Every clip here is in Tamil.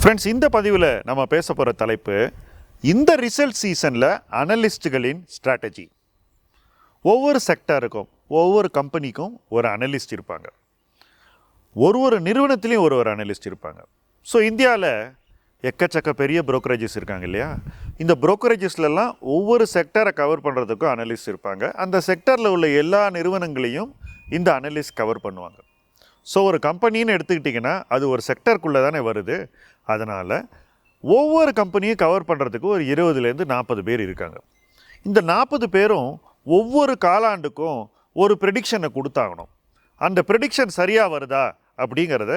ஃப்ரெண்ட்ஸ் இந்த பதிவில் நம்ம பேச போகிற தலைப்பு இந்த ரிசல்ட் சீசனில் அனலிஸ்ட்டுகளின் ஸ்ட்ராட்டஜி ஒவ்வொரு செக்டாருக்கும் ஒவ்வொரு கம்பெனிக்கும் ஒரு அனலிஸ்ட் இருப்பாங்க. ஒரு ஒரு நிறுவனத்துலேயும் ஒரு ஒரு அனலிஸ்ட் இருப்பாங்க. ஸோ இந்தியாவில் எக்கச்சக்க பெரிய brokerages இருக்காங்க இல்லையா? இந்த brokeragesலலாம் ஒவ்வொரு செக்டரை கவர் பண்ணுறதுக்கும் அனலிஸ்ட் இருப்பாங்க. அந்த செக்டரில் உள்ள எல்லா நிறுவனங்களையும் இந்த அனலிஸ்ட் கவர் பண்ணுவாங்க. ஸோ ஒரு கம்பெனின்னு எடுத்துக்கிட்டிங்கன்னா அது ஒரு செக்டருக்குள்ளே தானே வருது. அதனால் ஒவ்வொரு கம்பெனியும் கவர் பண்ணுறதுக்கு ஒரு இருபதுலேருந்து நாற்பது பேர் இருக்காங்க. இந்த நாற்பது பேரும் ஒவ்வொரு காலாண்டுக்கும் ஒரு ப்ரெடிக்ஷனை கொடுத்தாகணும். அந்த ப்ரெடிக்ஷன் சரியாக வருதா அப்படிங்கிறத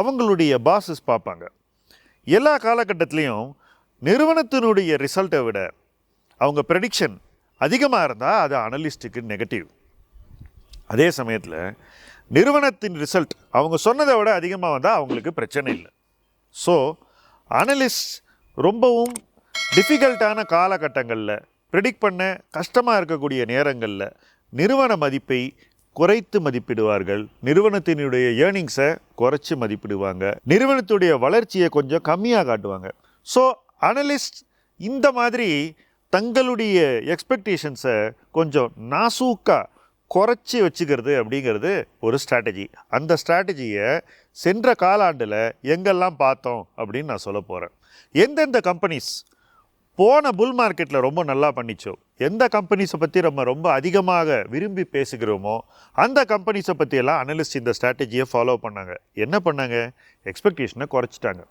அவங்களுடைய பாசஸ் பார்ப்பாங்க. எல்லா காலகட்டத்திலையும் நிறுவனத்தினுடைய ரிசல்ட்டை விட அவங்க ப்ரெடிக்ஷன் அதிகமாக இருந்தால் அது அனலிஸ்ட்டுக்கு நெகட்டிவ் அதே சமயத்தில் நிறுவனத்தின் ரிசல்ட் அவங்க சொன்னதை விட அதிகமாக வந்தால் அவங்களுக்கு பிரச்சனை இல்லை. ஸோ அனலிஸ்ட் ரொம்பவும் டிஃபிகல்ட்டான காலகட்டங்களில் ப்ரிடிக்ட் பண்ண கஷ்டமாக இருக்கக்கூடிய நேரங்களில் நிறுவன மதிப்பை குறைத்து மதிப்பிடுவார்கள். நிறுவனத்தினுடைய ஏர்னிங்ஸை குறைச்சி மதிப்பிடுவாங்க. நிறுவனத்துடைய வளர்ச்சியை கொஞ்சம் கம்மியாக காட்டுவாங்க. ஸோ அனலிஸ்ட் இந்த மாதிரி தங்களுடைய எக்ஸ்பெக்டேஷன்ஸை கொஞ்சம் நாசூக்காக குறைச்சி வச்சுக்கிறது அப்படிங்கிறது ஒரு ஸ்ட்ராட்டஜி அந்த ஸ்ட்ராட்டஜியை சென்ற காலாண்டில் எங்கெல்லாம் பார்த்தோம் அப்படின்னு நான் சொல்ல போகிறேன் எந்தெந்த கம்பெனிஸ் போன புல் மார்க்கெட்டில் ரொம்ப நல்லா பண்ணிச்சோ எந்த கம்பெனிஸை பற்றி நம்ம ரொம்ப அதிகமாக விரும்பி பேசுகிறோமோ அந்த கம்பெனிஸை பற்றியெல்லாம் அனலிஸ்ட் இந்த ஸ்ட்ராட்டஜியை ஃபாலோ பண்ணாங்க. என்ன பண்ணாங்க? எக்ஸ்பெக்டேஷனை குறைச்சிட்டாங்க.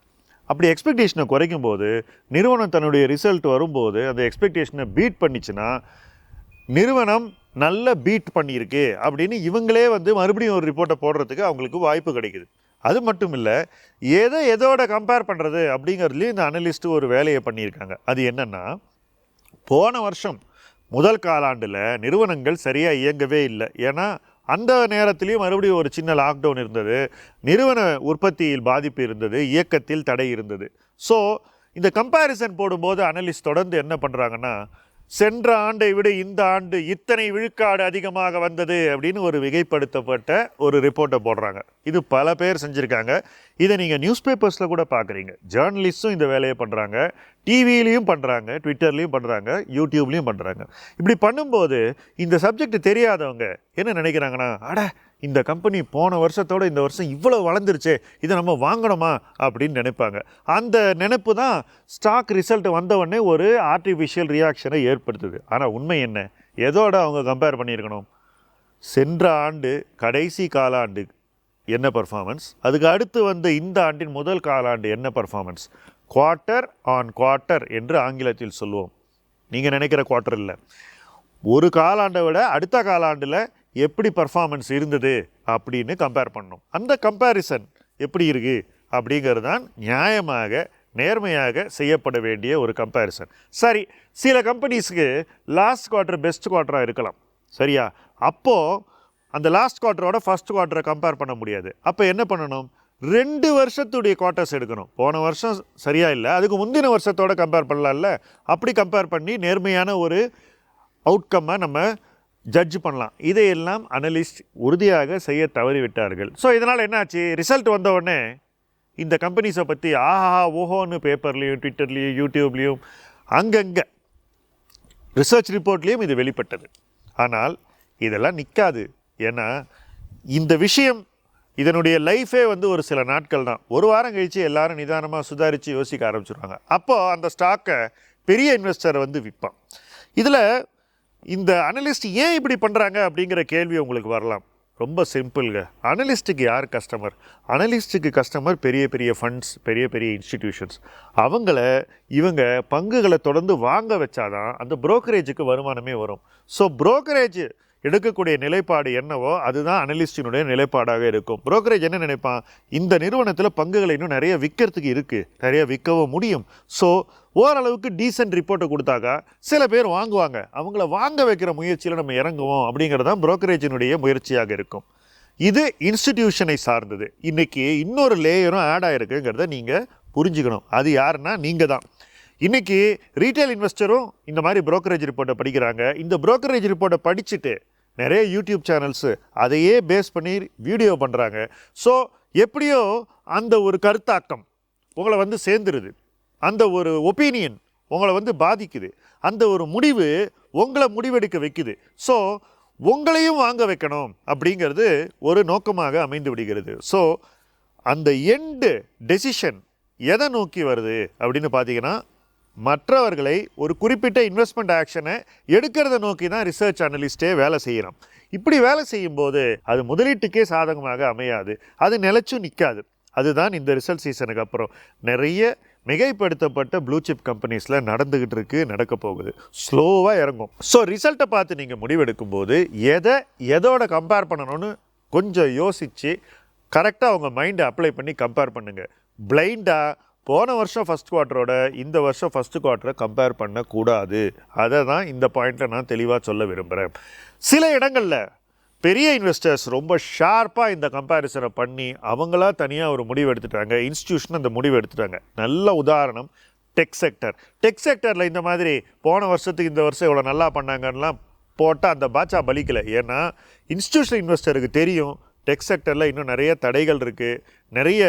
அப்படி எக்ஸ்பெக்டேஷனை குறைக்கும் போது நிறுவனம் தன்னுடைய ரிசல்ட் வரும்போது அந்த எக்ஸ்பெக்டேஷனை பீட் பண்ணிச்சுன்னா நிறுவனம் நல்ல பீட் பண்ணியிருக்கு அப்படின்னு இவங்களே வந்து மறுபடியும் ஒரு ரிப்போர்ட்டை போடுறதுக்கு அவங்களுக்கு வாய்ப்பு கிடைக்குது. அது மட்டும் இல்லை எதை எதோட கம்பேர் பண்ணுறது அப்படிங்கிறதுலையும் இந்த அனலிஸ்ட் ஒரு வேலையை பண்ணியிருக்காங்க. அது என்னென்னா போன வருஷம் முதல் காலாண்டில் நிறுவனங்கள் சரியாக இயங்கவே இல்லை. ஏன்னா அந்த நேரத்துலேயும் மறுபடியும் ஒரு சின்ன லாக்டவுன் இருந்தது. நிறுவன உற்பத்தியில் பாதிப்பு இருந்தது இயக்கத்தில் தடை இருந்தது. ஸோ இந்த கம்பேரிசன் போடும்போது அனலிஸ்ட் தொடர்ந்து என்ன பண்ணுறாங்கன்னா சென்ற ஆண்டை விட இந்த ஆண்டு இத்தனை விழுக்காடு அதிகமாக வந்தது அப்படின்னு ஒரு மிகைப்படுத்தப்பட்ட ஒரு ரிப்போர்ட்டை போடுறாங்க. இது பல பேர் செஞ்சுருக்காங்க. இதை நீங்கள் நியூஸ் பேப்பர்ஸில் கூட பார்க்குறீங்க. ஜேர்னலிஸ்ட்டும் இந்த வேலையை பண்ணுறாங்க டிவிலையும் பண்ணுறாங்க ட்விட்டர்லேயும் பண்ணுறாங்க யூடியூப்லேயும் பண்ணுறாங்க இப்படி பண்ணும்போது இந்த சப்ஜெக்ட் தெரியாதவங்க என்ன நினைக்கிறாங்கன்னா அட இந்த கம்பெனி போன வருஷத்தோட இந்த வருஷம் இவ்வளோ வளர்ந்துருச்சே இதை நம்ம வாங்கணுமா அப்படின்னு நினைப்பாங்க. அந்த நினைப்பு தான் ஸ்டாக் ரிசல்ட் வந்தவுடனே ஒரு ஆர்டிஃபிஷியல் ரியாக்ஷனை ஏற்படுத்துது. ஆனால் உண்மை என்ன? எதோட அவங்க கம்பேர் பண்ணியிருக்கணும்? சென்ற ஆண்டு கடைசி காலாண்டு என்ன பர்ஃபார்மன்ஸ் அதுக்கு அடுத்து வந்த இந்த ஆண்டின் முதல் காலாண்டு என்ன பர்ஃபார்மன்ஸ் குவார்ட்டர் ஆன் குவார்ட்டர் என்று ஆங்கிலத்தில் சொல்லுவோம். நீங்கள் நினைக்கிற குவார்ட்டர் இல்லை. ஒரு காலாண்டை விட அடுத்த காலாண்டில் எப்படி பர்ஃபார்மன்ஸ் இருந்தது அப்படின்னு கம்பேர் பண்ணணும் அந்த கம்பேரிசன் எப்படி இருக்குது அப்படிங்கிறது தான் நியாயமாக நேர்மையாக செய்யப்பட வேண்டிய ஒரு கம்பேரிசன் சரி சில கம்பெனிஸுக்கு லாஸ்ட் குவார்ட்டர் பெஸ்ட் குவார்ட்டராக இருக்கலாம். சரியா? அப்போது அந்த லாஸ்ட் குவார்ட்டரோட ஃபர்ஸ்ட் குவார்ட்டரை கம்பேர் பண்ண முடியாது. அப்போ என்ன பண்ணணும்? ரெண்டு வருஷத்துடைய குவார்ட்டர்ஸ் எடுக்கணும். போன வருஷம் சரியாக இல்லை அதுக்கு முந்தின வருஷத்தோட கம்பேர் பண்ணலாம்ல? அப்படி கம்பேர் பண்ணி நேர்மையான ஒரு அவுட்கம்மை நம்ம ஜட்ஜ் பண்ணலாம். இதையெல்லாம் அனலிஸ்ட் உறுதியாக செய்ய தவறிவிட்டார்கள். ஸோ இதனால் என்னாச்சு? ரிசல்ட் வந்தவுடனே இந்த கம்பெனிஸை பற்றி ஆஹா ஓஹோன்னு பேப்பர்லேயும் ட்விட்டர்லேயும் யூடியூப்லேயும் அங்கங்கே ரிசர்ச் ரிப்போர்ட்லேயும் இது வெளிப்பட்டது. ஆனால் இதெல்லாம் நிற்காது ஏன்னா இந்த விஷயம் இதனுடைய லைஃபே வந்து ஒரு சில நாட்கள் தான். ஒரு வாரம் கழித்து எல்லாரும் நிதானமாக சுதாரித்து யோசிக்க ஆரம்பிச்சிருவாங்க. அப்போது அந்த ஸ்டாக்கை பெரிய இன்வெஸ்டர் வந்து விற்பான். இதில் இந்த அனலிஸ்ட் ஏன் இப்படி பண்ணுறாங்க அப்படிங்கிற கேள்வி உங்களுக்கு வரலாம். ரொம்ப சிம்பிள்ங்க அனலிஸ்ட்டுக்கு யார் கஸ்டமர் அனலிஸ்ட்டுக்கு கஸ்டமர் பெரிய பெரிய ஃபண்ட்ஸ் பெரிய பெரிய இன்ஸ்டிடியூஷன்ஸ் அவங்கள இவங்க பங்குகளை தொடர்ந்து வாங்க வச்சாதான் அந்த புரோக்கரேஜுக்கு வருமானமே வரும். ஸோ புரோக்கரேஜ் எடுக்கக்கூடிய நிலைப்பாடு என்னவோ அதுதான் அனலிஸ்டினுடைய நிலைப்பாடாக இருக்கும். புரோக்கரேஜ் என்ன நினைப்பான்? இந்த நிறுவனத்தில் பங்குகளை இன்னும் நிறைய விற்கிறதுக்கு இருக்குது நிறைய விற்கவும் முடியும். ஸோ ஓரளவுக்கு டீசென்ட் ரிப்போர்ட்டை கொடுத்தாக்கா சில பேர் வாங்குவாங்க. அவங்கள வாங்க வைக்கிற முயற்சியில் நம்ம இறங்குவோம் அப்படிங்கிறது தான் புரோக்கரேஜினுடைய முயற்சியாக இருக்கும். இது இன்ஸ்டிடியூஷனை சார்ந்தது. இன்றைக்கி இன்னொரு லேயரும் ஆட் ஆகிருக்குங்கிறத நீங்கள் புரிஞ்சுக்கணும். அது யாருன்னா நீங்கள் தான். இன்றைக்கி ரீட்டைல் இன்வெஸ்டரும் இந்த மாதிரி புரோக்கரேஜ் ரிப்போர்ட்டை படிக்கிறாங்க. இந்த புரோக்கரேஜ் ரிப்போர்ட்டை படிச்சுட்டு நிறைய யூடியூப் சேனல்ஸு அதையே பேஸ் பண்ணி வீடியோ பண்ணுறாங்க ஸோ எப்படியோ அந்த ஒரு கருத்தாக்கம் உங்களை வந்து சேர்ந்துருது. அந்த ஒரு ஒப்பீனியன் உங்களை வந்து பாதிக்குது. அந்த ஒரு முடிவு உங்களை முடிவெடுக்க வைக்குது. ஸோ உங்களையும் வாங்க வைக்கணும் அப்படிங்கிறது ஒரு நோக்கமாக அமைந்து விடுகிறது. ஸோ அந்த எண்டு டெசிஷன் எதை நோக்கி வருது அப்படின்னு பார்த்தீங்கன்னா மற்றவர்களை ஒரு குறிப்பிட்ட இன்வெஸ்ட்மெண்ட் ஆக்ஷனை எடுக்கிறத நோக்கி தான் ரிசர்ச் அனலிஸ்ட்டே வேலை செய்யணும் இப்படி வேலை செய்யும்போது அது முதலீட்டுக்கே சாதகமாக அமையாது. அது நிலைச்சும் நிற்காது அதுதான் இந்த ரிசல்ட் சீசனுக்கு அப்புறம். நிறைய மிகைப்படுத்தப்பட்ட ப்ளூ சிப் கம்பெனிஸில் நடந்துக்கிட்டு இருக்கு நடக்க போகுது. ஸ்லோவாக இறங்கும். ஸோ ரிசல்ட்டை பார்த்து நீங்கள் முடிவெடுக்கும் போது எதை எதோட கம்பேர் பண்ணணும்னு கொஞ்சம் யோசித்து கரெக்டாக உங்கள் மைண்டை அப்ளை பண்ணி கம்பேர் பண்ணுங்கள் பிளைண்டாக போன வருஷம் ஃபஸ்ட் குவார்ட்டரோட இந்த வருஷம் ஃபஸ்ட் குவார்ட்டரை கம்பேர் பண்ணக்கூடாது. அதை தான் இந்த பாயிண்ட்டில் நான் தெளிவாக சொல்ல விரும்புகிறேன் சில இடங்களில் பெரிய இன்வெஸ்டர்ஸ் ரொம்ப ஷார்ப்பாக இந்த கம்பேரிசனை பண்ணி அவங்களா தனியாக ஒரு முடிவு எடுத்துட்டாங்க. இன்ஸ்டியூஷன் அந்த முடிவு எடுத்துட்டாங்க. நல்ல உதாரணம் டெக் செக்டர் டெக் செக்டரில் இந்த மாதிரி போன வருஷத்துக்கு இந்த வருஷம் இவ்வளோ நல்லா பண்ணாங்கன்னெலாம் போட்டால் அந்த பாச்சா பலிக்கலை. ஏன்னா இன்ஸ்டியூஷனல் இன்வெஸ்டருக்கு தெரியும். டெக் செக்டரில் இன்னும் நிறைய தடைகள் இருக்குது நிறைய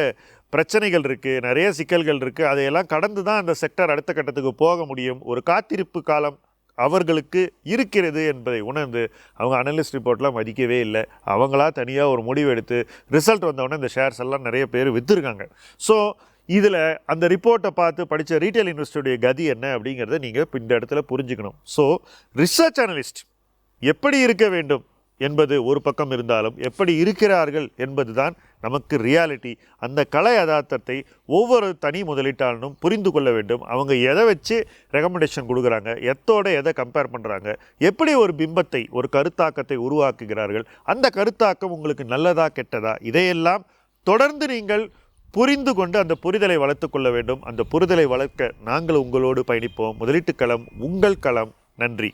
பிரச்சனைகள் இருக்குது நிறைய சிக்கல்கள் இருக்குது அதையெல்லாம் கடந்து தான் அந்த செக்டர் அடுத்த கட்டத்துக்கு போக முடியும். ஒரு காத்திருப்பு காலம் அவர்களுக்கு இருக்கிறது என்பதை உணர்ந்து அவங்க அனலிஸ்ட் ரிப்போர்ட்லாம் மதிக்கவே இல்லை. அவங்களா தனியாக ஒரு முடிவு எடுத்து ரிசல்ட் வந்தவுடனே இந்த ஷேர்ஸ் எல்லாம் நிறைய பேர் விற்றுருக்காங்க ஸோ இதில் அந்த ரிப்போர்ட்டை பார்த்து படித்த ரீட்டைல் இன்வெஸ்டருடைய கதி என்ன அப்படிங்கிறத நீங்கள் இந்த இடத்துல புரிஞ்சுக்கணும். ஸோ ரிசர்ச் அனலிஸ்ட் எப்படி இருக்க வேண்டும்? என்பது ஒரு பக்கம் இருந்தாலும் எப்படி இருக்கிறார்கள் என்பதுதான் நமக்கு ரியாலிட்டி அந்த கலை யதார்த்தத்தை ஒவ்வொரு தனி முதலீட்டாளனும் புரிந்து கொள்ள வேண்டும். அவங்க எதை வச்சு ரெக்கமெண்டேஷன் கொடுக்குறாங்க எத்தோட எதை கம்பேர் பண்ணுறாங்க எப்படி ஒரு பிம்பத்தை ஒரு கருத்தாக்கத்தை உருவாக்குகிறார்கள் அந்த கருத்தாக்கம் உங்களுக்கு நல்லதா கெட்டதா இதையெல்லாம் தொடர்ந்து நீங்கள் புரிந்து கொண்டு அந்த புரிதலை வளர்த்து கொள்ள வேண்டும். அந்த புரிதலை வளர்க்க நாங்கள் உங்களோடு பயணிப்போம். முதலீட்டு களம் உங்கள் களம். நன்றி.